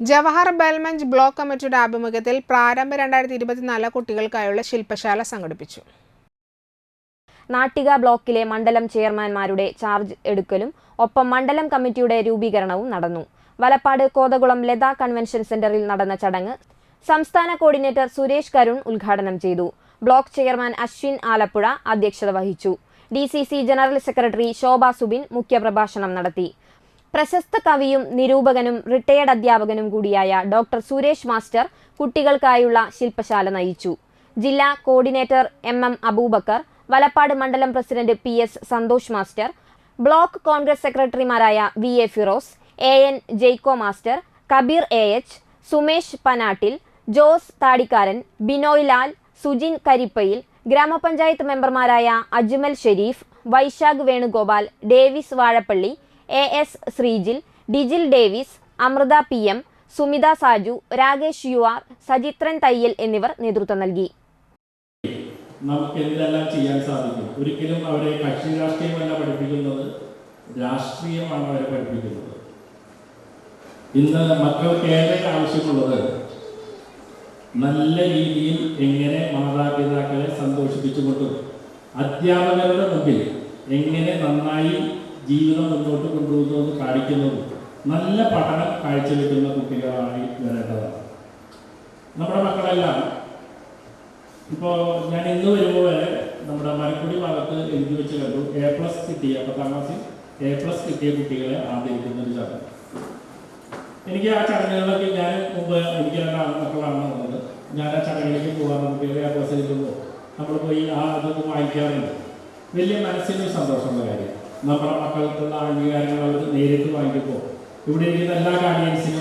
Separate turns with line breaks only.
Jawahar ബൽമഞ്ച് block കമ്മിറ്റിയുടെ ആഭിമുഖ്യത്തിൽ പ്രാരംഭ രണ്ടായിരത്തി ഇരുപത്തിനാല് കുട്ടികൾക്കായുള്ള ശില്പശാല സംഘടിപ്പിച്ചു.
നാട്ടിക ബ്ലോക്കിലെ മണ്ഡലം ചെയർമാൻമാരുടെ ചാർജ് എടുക്കലും ഒപ്പം മണ്ഡലം കമ്മിറ്റിയുടെ രൂപീകരണവും നടന്നു. വലപ്പാട് കോതകുളം ലതാ കൺവെൻഷൻ സെന്ററിൽ നടന്ന ചടങ്ങ് സംസ്ഥാന കോർഡിനേറ്റർ സുരേഷ് കരുൺ ഉദ്ഘാടനം ചെയ്തു. ബ്ലോക്ക് ചെയർമാൻ അശ്വിൻ ആലപ്പുഴ അധ്യക്ഷത വഹിച്ചു. D general secretary Shobha Subin മുഖ്യപ്രഭാഷണം നടത്തി. പ്രശസ്ത കവിയും നിരൂപകനും റിട്ടയർഡ് അധ്യാപകനും കൂടിയായ ഡോക്ടർ സുരേഷ് മാസ്റ്റർ കുട്ടികൾക്കായുള്ള ശില്പശാല നയിച്ചു. ജില്ലാ coordinator M M Abubakar Valappad മണ്ഡലം president P S Santhosh master block Congress സെക്രട്ടറിമാരായ V A Firoz A N Jaiko master Kabeer A H Sumesh Panattil Jose Thadikkaran Binoy Lal Sujin Karippayil ഗ്രാമപഞ്ചായത്ത് മെമ്പർമാരായ Ajmal Sherif Vaisakh Venugopal Davis Vazhappally A S Sreejil Dijil Davis Amritha P M Sumitha Saju Rakesh U R Sajithran Thayyal എന്നിവർ നേതൃത്വം നൽകി.
നമുക്ക് എന്തെല്ലാം ചെയ്യാൻ സാധിക്കും? ഒരിക്കലും അവരെ കക്ഷി രാഷ്ട്രീയമല്ല പഠിപ്പിക്കുന്നത് രാഷ്ട്രീയമാണ് അവരെ പഠിപ്പിക്കുന്നത്. ഇന്ന് മക്കൾക്ക് ഏറെ ആവശ്യമുള്ളത് നല്ല രീതിയിൽ എങ്ങനെ മാതാപിതാക്കളെ സന്തോഷിപ്പിച്ചുകൊണ്ടും അധ്യാപകരുടെ മുമ്പിൽ എങ്ങനെ നന്നായി ജീവിതം മുന്നോട്ട് കൊണ്ടുപോകുന്നു എന്ന് കാണിക്കുന്നതും നല്ല പഠനം കാഴ്ചവെക്കുന്ന കുട്ടികളായി വരേണ്ടതാണ്. നമ്മുടെ മക്കളെല്ലാം ഇപ്പോൾ ഞാൻ ഇന്ന് വരുമ്പോൾ വരെ നമ്മുടെ മരക്കുടി ഭാഗത്ത് എഴുതി വെച്ച് കണ്ടു എ പ്ലസ് കിട്ടിയ പത്താം ക്ലാസ്സിൽ എ പ്ലസ് കിട്ടിയ കുട്ടികളെ ആദരിക്കുന്ന ഒരു ചടങ്ങ്. എനിക്ക് ആ ചടങ്ങുകളിലൊക്കെ ഞാൻ മുമ്പ് എനിക്ക് രണ്ട് മക്കളാണ് വന്നത്. ഞാൻ ആ ചടങ്ങിലേക്ക് പോകാൻ കുട്ടികളെ പ്ലസ് എഴുതുമ്പോൾ നമ്മൾ പോയി ആ അതൊക്കെ വാങ്ങിക്കാറുണ്ട് വലിയ മനസ്സിനൊരു സന്തോഷമുള്ള കാര്യം നമ്മുടെ മക്കൾക്കുള്ള അംഗീകാരങ്ങൾ അവർ നേരിട്ട് വാങ്ങിക്കുമ്പോൾ ഇവിടെ ഇരിക്കുന്ന എല്ലാ ഗാർഡിയൻസിനും